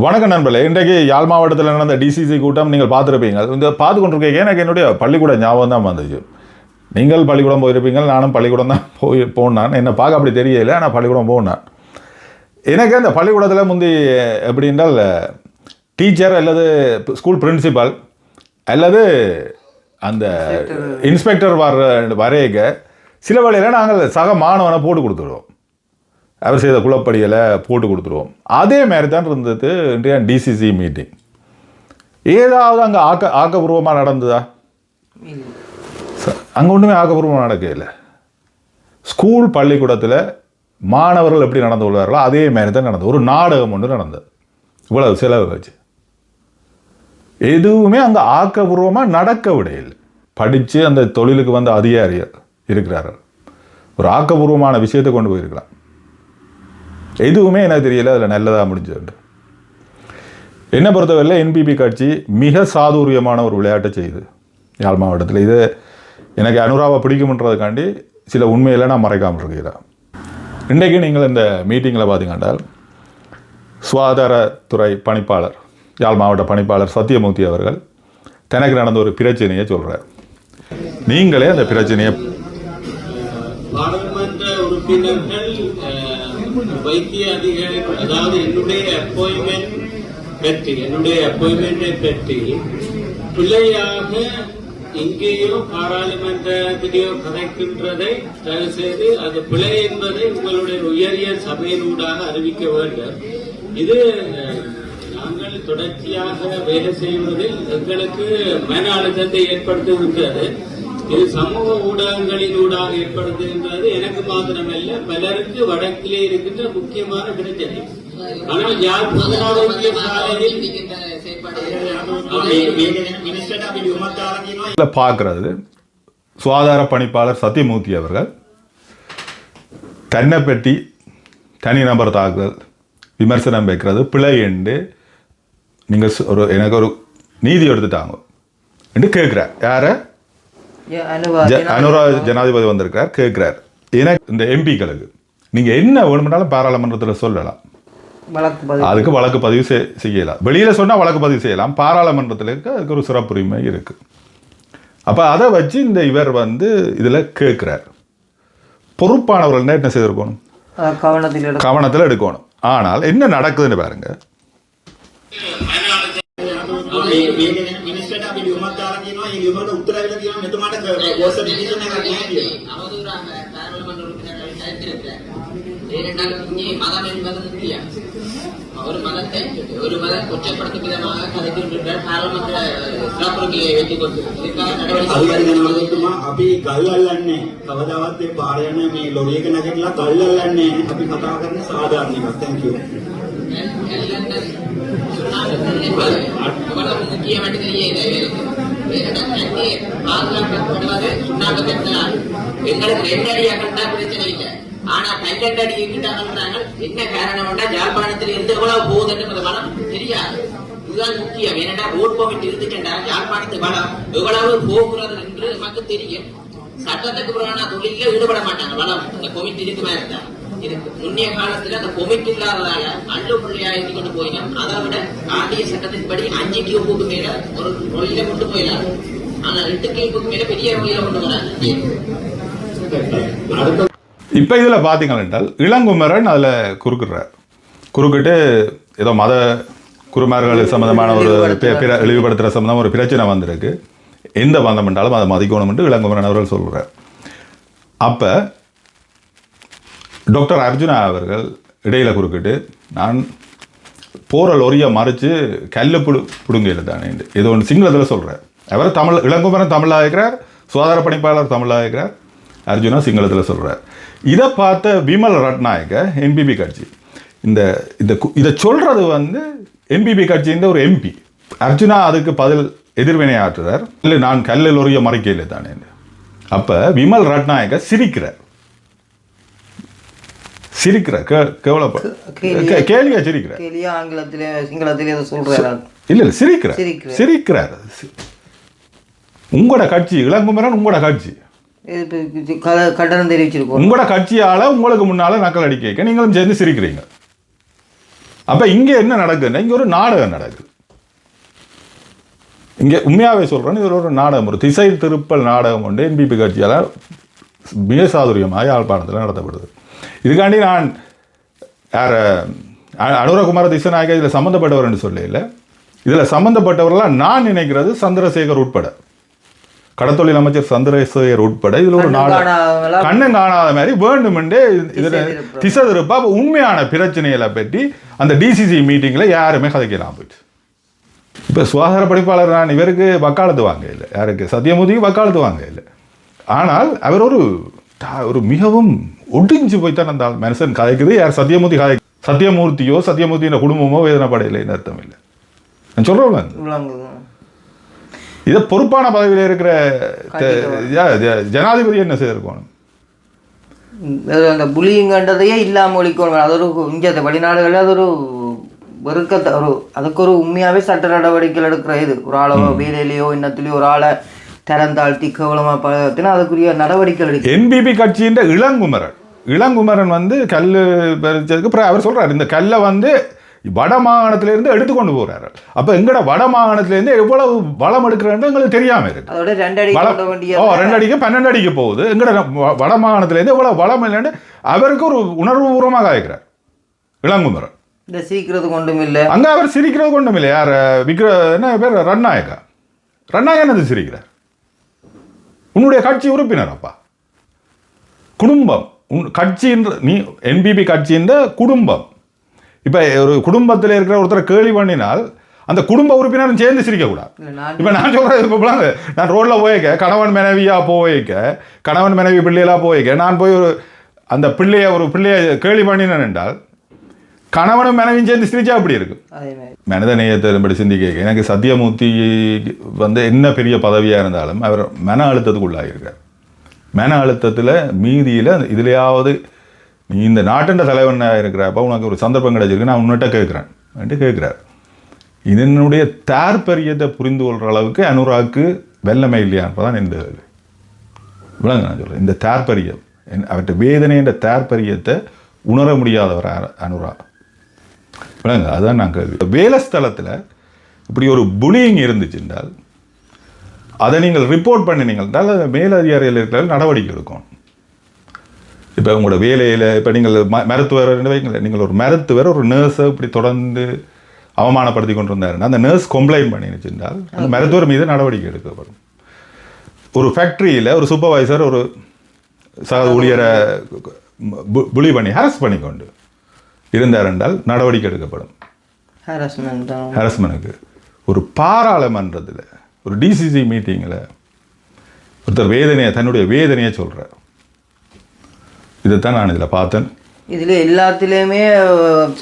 வணக்கம் நண்பர்களே. இன்றைக்கு யாழ் மாவட்டத்தில் நடந்த டிசிசி கூட்டம் நீங்கள் பார்த்துருப்பீங்க. இந்த பார்த்து கொண்டிருக்கீங்க எனக்கு என்னுடைய பள்ளிக்கூட ஞாபகம் தான் வந்துச்சு நீங்கள் பள்ளிக்கூடம் போயிருப்பீங்க நானும் பள்ளிக்கூடம் தான் போய் போனான். என்னை பார்க்க அப்படி தெரியல ஆனால் பள்ளிக்கூடம் போனேன். எனக்கு அந்த பள்ளிக்கூடத்தில் முந்தி எப்படி என்றால் டீச்சர் அல்லது ஸ்கூல் பிரின்சிபால் அல்லது அந்த இன்ஸ்பெக்டர். வர வரையக சில வழியில் நாங்கள் சக மாணவனை போட்டு கொடுத்துருவோம் அவர் செய்த குளப்படியில் போட்டு கொடுத்துருவோம். அதே மாதிரி தான் இருந்தது இன்றைய டிசிசி மீட்டிங் ஏதாவது அங்கே ஆக்க ஆக்கப்பூர்வமாக நடந்ததா? அங்கே ஒன்றுமே ஆக்கப்பூர்வமாக நடக்கல. ஸ்கூல் பள்ளிக்கூடத்தில் மாணவர்கள் எப்படி நடந்து கொள்வார்களோ அதே மாதிரி தான் நடந்தது. ஒரு நாடகம் ஒன்று நடந்தது. இவ்வளவு செலவு வச்சு. எதுவுமே அங்கே ஆக்கப்பூர்வமாக நடக்க விடையில்லை. படித்து அந்த தொழிலுக்கு வந்த அதிகாரிகள் இருக்கிறார்கள். ஒரு ஆக்கப்பூர்வமான விஷயத்தை கொண்டு போயிருக்கலாம். எதுவுமே எனக்கு தெரியல அதில் நல்லதாக முடிஞ்சது என்னை பொறுத்தவரையில் என்பிபி கட்சி மிக சாதுரியமான ஒரு விளையாட்டை செய்யுது. யாழ் மாவட்டத்தில். இது எனக்கு அனுராவை பிடிக்கும்ன்றதுக்காண்டி சில உண்மையில் நான் மறைக்காமல் இருக்கிறேன். இன்றைக்கு நீங்கள் இந்த மீட்டிங்கில் பார்த்தீங்கன்றால் சுகாதாரத்துறை பணிப்பாளர் யாழ் மாவட்ட பணிப்பாளர் சத்தியமூர்த்தி அவர்கள் தனக்கு நடந்த ஒரு பிரச்சனையை சொல்கிறார் நீங்களே அந்த பிரச்சனையை வைத்திய அதிகாரிகள் அதாவது என்னுடைய அப்பாயின்மெண்ட் பெற்று என்னுடைய அப்பாயின்மெண்டை பெற்றி பிள்ளையாக எங்கேயோ பாராளுமன்றத்திலேயோ கதைக்கின்றதை தயவு செய்து அது பிழை என்பதை உங்களுடைய உயரிய சபையினூடாக அறிவிக்க வேண்டும். இது நாங்கள் தொடர்ச்சியாக வேலை செய்வதில் எங்களுக்கு மன அழுத்தத்தை ஏற்படுத்துகின்றது இது சமூக ஊடகங்களினூடாக ஏற்படுது என்பது எனக்கு மாத்திரமல்ல பலருக்கு வடக்கிலே இருக்கின்ற முக்கியமான பிரச்சனை. ஆனால் யார் முதலாவது பார்க்கறது சுகாதார பணிப்பாளர் சத்தியமூர்த்தி அவர்கள் தன்னை தனி தனிநபர் தாக்குதல் விமர்சனம் வைக்கிறது பிழை என்று நீங்கள் ஒரு எனக்கு ஒரு நீதி எடுத்துட்டாங்க என்று கேட்குறேன் யாரை? அனுரா ஜனாதிபதி வந்திருக்கிறார் கேட்குறார் எனக்கு இந்த எம்பிக்களுக்கு நீங்கள் என்ன வேணுமென்றாலும் பாராளுமன்றத்தில் சொல்லலாம் அதுக்கு வழக்கு பதிவு செய்- செய்யலாம் வெளியில் சொன்னால் வழக்கு பதிவு செய்யலாம் பாராளுமன்றத்தில் இருக்க அதுக்கு ஒரு சிறப்புரிமை இருக்குது அப்போ அதை வச்சு இந்த இவர் வந்து இதில் கேட்குறார் பொறுப்பானவர்கள் என்ன செய்திருக்கணும் கவனத்தில் கவனத்தில் எடுக்கணும் ஆனால் என்ன நடக்குதுன்னு பாருங்க මේ මේක වෙන මිනිස්සට අපි ලියුමක් දාලා තියෙනවා ඒ ලියුමට උත්තර ඇවිල්ලා තියෙනවා මෙතුමාට කෝස් ඩිවිෂන් එකක් නැහැ කියලා. அவதூறாக பாராளுமன்ற உறுப்பினர்கள் கருத்திருக்கிறார் ஏனென்றால் இங்கே மதம் என்பது முக்கியம் ஒரு மதத்தை ஒரு மதம் கொச்சப்படுத்தும் விதமாக கதைக்கின்றார் பாராளுமன்ற சிறப்புரிமையை வைத்துக் கொண்டு இதுக்காக நடவடிக்கை අල්ලන්න නායකතුමා අපි ගල් අල්ලන්නේ කවදාවත් ඒ පාර යන මේ ලොරි එක නැගිටලා ගල් අල්ලන්නේ නැහැ. අපි කතා කරන සාධාරණ එකක්. thank you. இவ்வளவு முக்கியம் என்று தெரியல பாதுகாக்கப்படுவது சுண்ணாம்பு கட்டினால் எங்களுக்கு ரெண்டு அடியா கண்டா பிரச்சனை இல்லை ஆனா பன்னெண்டு அடி கிட்டாங்க என்ன காரணம்னா யாழ்ப்பாணத்தில் இருந்து எவ்வளவு போகுதுன்னு வளம் தெரியாது இதுதான் முக்கியம் ஏன்னா ரோட் போகிட்டு இருந்துட்டா யாழ்ப்பாணத்து வளம் எவ்வளவு போகிறது என்று நமக்கு தெரியும் சட்டத்துக்கு புறமான தொழில ஈடுபட மாட்டாங்க வளம் இந்த கோவிட் இருக்குமா இருந்தா இதுக்கு முன்னைய காலத்துல அந்த கோவிட் இல்லாததால அள்ளு புள்ளையா எழுதி கொண்டு போயினோம் அதை விட காந்திய சட்டத்தின்படி அஞ்சு கியூபுக்கு மேல ஒரு தொழில கொண்டு போயிடலாம். ஆனா ரெண்டு கியூபுக்கு மேல பெரிய தொழில கொண்டு வராங்க அடுத்த இப்போ இதில் பார்த்தீங்கன்னா என்றால் இளங்குமரன் அதில் குறுக்கிடுறார் குறுக்கிட்டு ஏதோ மத குருமார்கள் சம்மந்தமான ஒரு பி- பிற இழிவுபடுத்துகிற சம்மந்தம் ஒரு பிரச்சனை வந்திருக்கு. எந்த பந்தம் என்றாலும் அதை மதிக்கணும் என்று இளங்குமரன் அவர்கள் சொல்கிறார் அப்போ டாக்டர் அர்ஜுனா அவர்கள் இடையில் குறுக்கிட்டு நான் போகிற லொரியை மறைச்சு கல்லு புடு பிடுங்கையில் தானே இது. ஒன்று சிங்களத்தில் சொல்கிறார் அவர் தமிழ் இளங்குமரன் தமிழாக இருக்கிறார் சுகாதார பணிப்பாளர் தமிழாக இருக்கிறார் அர்ஜுனா சிங்களத்தில் சொல்கிறார் இதை பார்த்த விமல் ரட்நாயக்க என்பிபி கட்சி இந்த இந்த கு- இதை சொல்கிறது வந்து என்பிபி கட்சியின் ஒரு எம்பி அர்ஜுனா அதுக்கு பதில் எதிர்வினை ஆற்றுறார். இல்லை நான் கல்லில் ஒரிய மறைக்கையில் தானே அப்போ விமல் ரட்நாயக்க சிரிக்கிறார். சிரிக்கிறார் கே கேவலப்ப கேலியா? சிரிக்கிறார் கேலியா ஆங்கிலத்திலே சிங்களத்திலே ஏதோ சொல்றாரு. இல்ல இல்ல சிரிக்கிறார். சிரிக்கிறார். உங்களோட கட்சி இளங்குமரன் உங்களோட கட்சி. கண்டனம் தெரிவிச்சிருக்கோம். உங்களோட கட்சியால உங்களுக்கு முன்னால நக்கல் அடிக்க நீங்களும் சேர்ந்து சிரிக்கிறீங்க. அப்ப இங்க என்ன நடக்குதுன்னா இங்க ஒரு நாடகம் நடக்குது. இங்க உண்மையாவே சொல்றேன் இது ஒரு நாடகம் ஒரு திசை திருப்பல் நாடகம் ஒன்று என்பிபி கட்சியால் மிக சாதுரியமாக யாழ்ப்பாணத்தில் நடத்தப்படுது. இதுக்காண்டி நான் யார் அனுரகுமார திசநாயக இதில் சம்மந்தப்பட்டவர்னு சொல்லல. இதில் சம்மந்தப்பட்டவர்களாம் நான் நினைக்கிறது சந்திரசேகர் உட்பட. கடத்தொழில் அமைச்சர் சந்திரசேகர் உட்பட. இதில் ஒரு காணாதவங்களா- கண்ணும் காணாத மாதிரி வேண்டுமென்றே இதில். திசை திருப்பா உண்மையான பிரச்சனைகளை பற்றி அந்த டிசிசி மீட்டிங்கில் யாருமே கதைக்கலாம் போயிட்டு இப்போ சுகாதார படிப்பாளர் நான் இவருக்கு வக்காலத்து வாங்க இல்லை. யாருக்கு? சத்தியமூர்த்திக்கு வக்காலத்து வாங்க இல்லை. ஆனால் அவர் ஒரு ஒரு மிகவும் ஒடிஞ்சு போய்த்தான் அந்த மனுஷன் கதைக்குது யார் சத்தியமூர்த்தி கதை சத்தியமூர்த்தியோ சத்தியமூர்த்தியின் குடும்பமோ வேதனைப்படையில்லைன்னு அர்த்தம் இல்லை. நான் விளங்குது. இதை பொறுப்பான பதவியில் இருக்கிற ஜனாதிபதி என்ன செய்திருக்கணும்? அந்த புலிங்கன்றதையே இல்லாமல் ஒழிக்கணும். அது ஒரு இங்கே அந்த வெளிநாடுகளில் அது ஒரு வெறுக்கத்த ஒரு அதுக்கு ஒரு உண்மையாகவே சட்ட நடவடிக்கைகள் எடுக்கிற இது. ஒரு ஆளோ வேலையிலையோ இன்னத்துலையோ ஒரு ஆளை தரந்தாழ்த்தி கேவலமாக பழகத்தினா அதுக்குரிய நடவடிக்கைகள் எடுக்க என்பிபி கட்சியின் இளங்குமரன். இளங்குமரன் வந்து கல் பறிச்சதுக்கு அப்புறம் அவர் சொல்றாரு இந்த கல்லை வந்து வட மாகாணத்திலிருந்து எடுத்துக்கொண்டு போறாரு. அப்ப எங்கட வட மாகாணத்திலிருந்து எவ்வளவு வளம் எடுக்கிறேன்னு எங்களுக்கு தெரியாம இருக்கு கொண்ட ஓ ரெண்டு அடிக்கு பன்னெண்டு அடிக்கு போகுது. எங்கட வட மாகாணத்திலேருந்து எவ்வளவு வளம் இல்லைன்னு அவருக்கு ஒரு உணர்வுபூர்வமாக ஆகிறார் இளங்குமரன். இந்த சீக்கிரத்து கொண்டும் இல்லை. அங்க அவர் சிரிக்கிறது கொண்டும் இல்லை. யார்? விக்ர என்ன பேர்? ரன்னாயக்கா ரன்னாயக்கா என்னது சிரிக்கிறார்? உன்னுடைய கட்சி உறுப்பினர் அப்பா. குடும்பம். உன் கட்சின்ற நீ என்பிபி கட்சியின் குடும்பம். இப்போ ஒரு குடும்பத்தில் இருக்கிற ஒருத்தரை கேலி பண்ணினால் அந்த குடும்ப உறுப்பினரும் சேர்ந்து சிரிக்கக்கூடாது இப்போ நான் சொல்கிறது இப்போ பிள்ளைங்க, நான் ரோட்டில் போயிருக்க கணவன் மனைவியா போயிருக்க கணவன் மனைவி பிள்ளைகளா போயிருக்க நான் போய் ஒரு அந்த பிள்ளைய ஒரு பிள்ளைய கேலி பண்ணினேன் என்றால் கணவனும் மனைவியும் சேர்ந்து சிரிச்சா அப்படி இருக்கும்? மனித நேயத்தை படி சிந்திக்க எனக்கு சத்தியமூர்த்தி வந்து என்ன பெரிய பதவியாக இருந்தாலும் அவர் மன அழுத்தத்துக்குள்ளாகியிருக்கார் மன அழுத்தத்தில் மீதியில் இதுலையாவது நீ இந்த நாட்டின் தலைவனாக இருக்கிறப்ப உனக்கு ஒரு சந்தர்ப்பம் கிடைச்சிருக்கு நான் உன்னிட்ட கேட்குறேன் கேட்குறார் இதனுடைய தாற்பரியத்தை புரிந்து கொள்கிற அளவுக்கு அனுராக்கு வெள்ளமே இல்லையான்றதான் இந்த. விளங்க நான் சொல்கிறேன் இந்த தாற்பரியம் அவற்றை வேதனைன்ற தாற்பரியத்தை உணர முடியாதவர் அனுரா? விளங்க அதான் நான் கேள்வி வேலை ஸ்தலத்தில் இப்படி ஒரு புலியிங் இருந்துச்சு என்றால் அதை நீங்கள் ரிப்போர்ட் பண்ணினீங்கள் என்றால் அதை மேலதிகாரிகள் இருக்கிற நடவடிக்கை எடுக்கும் இப்போ உங்களோட வேலையில் இப்போ நீங்கள் ம மருத்துவர் வைங்களேன் நீங்கள் ஒரு மருத்துவர் ஒரு நர்ஸை இப்படி தொடர்ந்து அவமானப்படுத்தி கொண்டு இருந்தாருன்னா அந்த நர்ஸ் கம்ப்ளைண்ட் பண்ணினுச்சுன்றால் அந்த மருத்துவர் மீது நடவடிக்கை எடுக்கப்படும் ஒரு ஃபேக்ட்ரியில் ஒரு சூப்பர்வைசர் ஒரு சக ஊழியரை புலி பண்ணி ஹரஸ் பண்ணி கொண்டு இருந்தார் என்றால் நடவடிக்கை எடுக்கப்படும். ஹரஸ்மெண்ட்டுக்கு ஒரு பாராளுமன்றத்தில் ஒரு டிசிசி மீட்டிங்கில் ஒருத்தர் வேதனையை தன்னுடைய வேதனையை சொல்கிறார் இதைத்தான் நான் இதில் பார்த்தேன். இதில் எல்லாத்துலேயுமே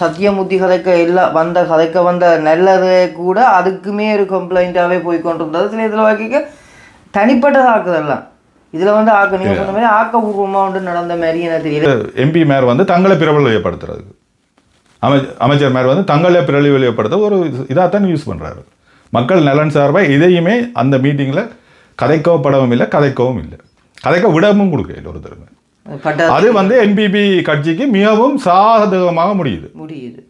சத்தியமூர்த்தி கதைக்க எல்லா வந்த கதைக்க வந்த நல்லது கூட அதுக்குமே ஒரு கம்ப்ளைண்ட்டாகவே போய் கொண்டிருந்தது சில இதில் வாக்கிக்க தனிப்பட்ட தாக்குதல்லாம். இதில் வந்து ஆக்க நீங்கள் சொன்ன மாதிரி ஆக்கபூர்வமாக ஒன்று நடந்த மாதிரி எனக்கு தெரியல. எம்பி மேர் வந்து தங்களை பிரபலப்படுத்துறதுக்கு. அமை அமைச்சர் வந்து தங்களை பிரபலப்படுத்த ஒரு இதாகத்தான் யூஸ் பண்ணுறாரு மக்கள் நலன் சார்பாக இதையுமே அந்த மீட்டிங்கில் கதைக்கப்படவும் இல்லை கதைக்கவும் இல்லை. கதைக்க விடவும் கொடுக்கல ஒருத்தருங்க. பட்ட அது வந்து என்பிபி கட்சிக்கு மிகவும் சாதகமாக முடியுது. முடியுது.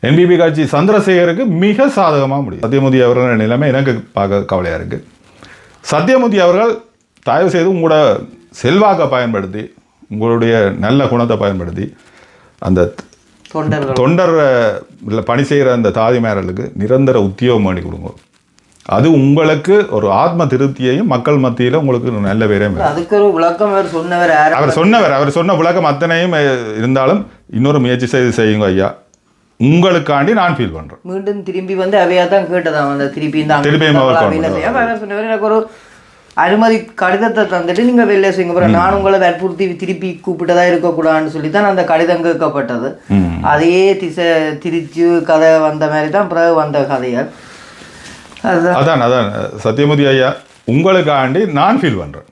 என்பிபி கட்சி சந்திரசேகருக்கு மிக சாதகமாக முடியும் சத்தியமூர்த்தி அவர்கள் நிலைமை எனக்கு பார்க்க கவலையாக இருக்குது சத்தியமூர்த்தி அவர்கள் தயவு செய்து உங்களோட செல்வாக்கை பயன்படுத்தி உங்களுடைய நல்ல குணத்தை பயன்படுத்தி அந்த தொண்டர் இல்ல பணி செய்கிற அந்த தாதிமார்களுக்கு நிரந்தர உத்தியோகம் பண்ணி கொடுங்க. அது உங்களுக்கு ஒரு ஆத்ம திருப்தியையும் மக்கள் மத்தியில் உங்களுக்கு நல்ல பெறும். அதுக்கு ஒரு விளக்கம் அவர் சொன்னவர் அவர் சொன்னவர் அவர் சொன்ன விளக்கம் அத்தனையும் இருந்தாலும் இன்னொரு முயற்சி செய்து செய்யுங்க ஐயா. உங்களுக்காண்டி நான் ஃபீல் பண்ணுறேன் மீண்டும் திரும்பி வந்து அவையா தான் கேட்டதான் அந்த திருப்பி திருப்பியும் அவர் சொன்னவர் எனக்கு ஒரு அனுமதி கடிதத்தை தந்துட்டு நீங்க வெளில செய்யுங்க அப்புறம் நான் உங்களை வற்புறுத்தி திருப்பி கூப்பிட்டதா இருக்கக்கூடாதுன்னு சொல்லி தான் அந்த கடிதம் கேட்கப்பட்டது. அதையே திசை திரிச்சு கதை வந்த மாதிரி தான் பிறகு வந்த அதுதான். அதான் அதான். சத்தியமூர்த்தி ஐயா உங்களுக்காண்டி நான் ஃபீல் பண்ணுறேன்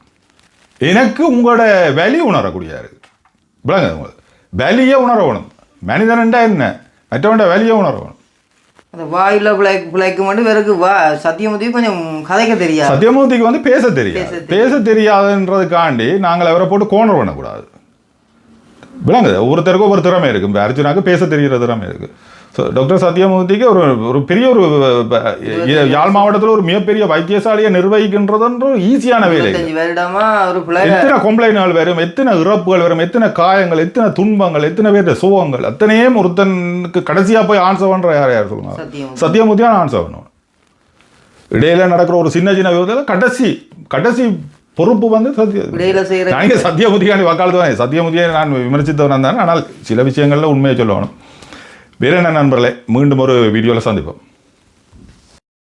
எனக்கு உங்களோட வலி உணரக்கூடியா இருக்கு விளங்க உங்களுக்கு. வலியை உணரணும் மனிதன்டா என்ன? மற்றவன்ட வலியை உணரணும் அந்த வாயில பிழைக்கு மட்டும் வெறுக்கு வா சத்தியமூர்த்தி கொஞ்சம் கதைக்க தெரியாது. சத்தியமூர்த்திக்கு வந்து பேச தெரியாது. பேச தெரியாதுன்றதுக்காண்டி நாங்கள் அவரை போட்டு கோணர் பண்ணக்கூடாது. விளங்குது. ஒவ்வொருத்தருக்கும் ஒவ்வொரு திறமை இருக்கு. அர்ஜுனாக்கு பேச தெரிகிற திறமை இருக்கு. ஸோ டாக்டர் சத்யமூர்த்திக்கு ஒரு ஒரு பெரிய ஒரு யாழ் மாவட்டத்தில் ஒரு மிகப்பெரிய வைத்தியசாலையை நிர்வகிக்கின்றதுன்ற ஈஸியான வேலை எத்தனை கம்ப்ளைண்ட்கள் வரும் எத்தனை இறப்புகள் வரும் எத்தனை காயங்கள் எத்தனை துன்பங்கள் எத்தனை பேர் சுகங்கள் அத்தனையும் ஒருத்தனுக்கு கடைசியா போய் ஆன்சர் பண்ற யார் யார் சொல்லுங்க? சத்தியமூர்த்தி. சத்தியமூர்த்தியான ஆன்சர் பண்ணுவோம் இடையில நடக்கிற ஒரு சின்ன சின்ன விவரத்தில் கடைசி கடைசி பொறுப்பு வந்து சத்திய சத்தியமூர்த்திக்கான வக்காலத்து தான். நான் விமர்சித்தவன் தான். ஆனால் சில விஷயங்கள்ல உண்மையை சொல்லணும். வேற என்ன நண்பர்களே மீண்டும் ஒரு வீடியோவில் சந்திப்போம்.